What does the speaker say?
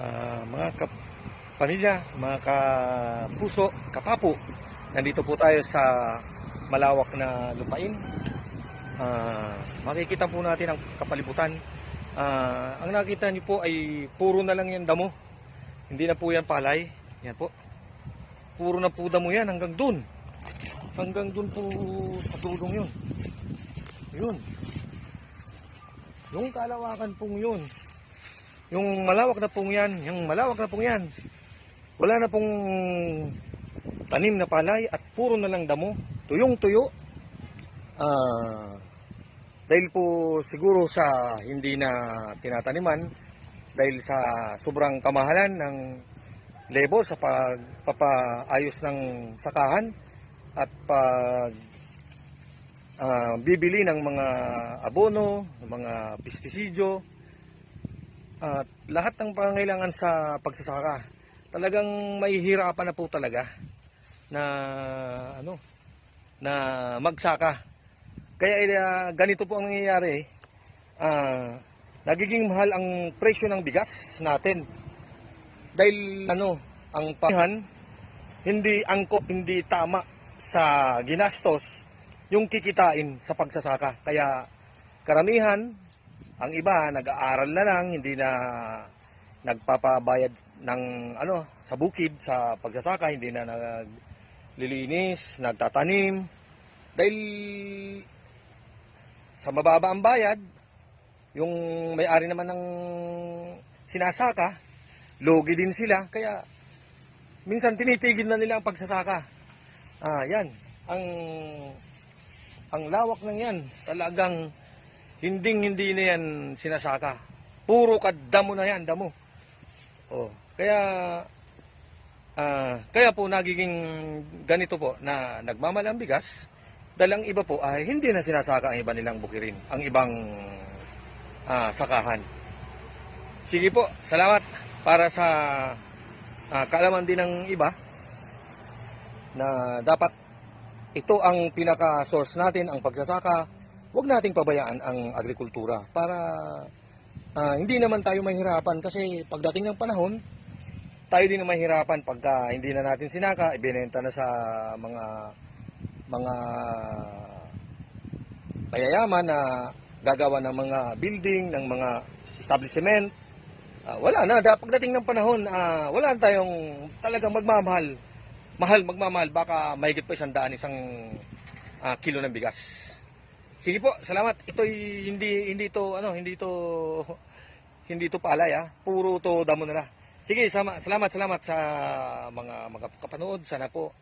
Ah, mga kap pamilya, mga kapuso, kapapo, nandito po tayo sa malawak na lupain. Ah, makikita po natin ang kapalibutan. Ah, ang nakita niyo po ay puro na lang yan damo. Hindi na po yan palay. Yan po. Puro na po damo yan hanggang dun. Hanggang dun po sa tulong yun. Yun. Yung kalawakan pong yun. Yung malawak na pong yan, yung malawak na pong yan, wala na pong tanim na palay at puro na lang damo. Tuyong tuyo. Ah, dahil po siguro sa hindi na tinataniman, dahil sa sobrang kamahalan ng lebo sa pagpapaayos ng sakahan at pag ah, bibili ng mga abono, ng mga pestisidyo, at lahat ng pangailangan sa pagsasaka. Talagang mahihirapan na po talaga na ano na magsaka. Kaya uh, ganito po ang nangyayari. ah, nagiging mahal ang presyo ng bigas natin. Dahil ano, ang pahan hindi angkop, hindi tama sa ginastos yung kikitain sa pagsasaka. Kaya karamihan, ang iba nag-aaral na lang, hindi na nagpapabayad ng ano sa bukid sa pagsasaka, hindi na naglilinis, nagtatanim. Dahil sa mababa ang bayad, yung may-ari naman ng sinasaka, logi din sila. Kaya minsan tinitigil na nila ang pagsasaka. Ah, yan. Ang ang lawak ng yan, talagang hinding hindi na yan sinasaka. Puro kadamo na yan, damo. Oh, kaya ah, kaya po nagiging ganito po na nagmamahal ang bigas dahil ang iba po ay hindi na sinasaka ang iba nilang bukirin, ang ibang ah, sakahan. Sige po, salamat para sa ah, kaalaman din ng iba na dapat ito ang pinaka-source natin, ang pagsasaka. Huwag nating pabayaan ang agrikultura para ah, hindi naman tayo mahirapan kasi pagdating ng panahon, tayo din ang mahirapan pagka hindi na natin sinaka, ibinenta na sa mga mga mayayaman na gagawa ng mga building, ng mga establishment. Ah, wala na, da, pagdating ng panahon, ah, wala na tayong talagang magmamahal. Mahal, magmamahal, baka mahigit pa isang daan isang ah, kilo ng bigas. Sige po, salamat. Ito hindi hindi to ano, hindi to hindi to palay ah. Puro to damo na. Sige, salamat, salamat sa mga mga kapanood. Sana po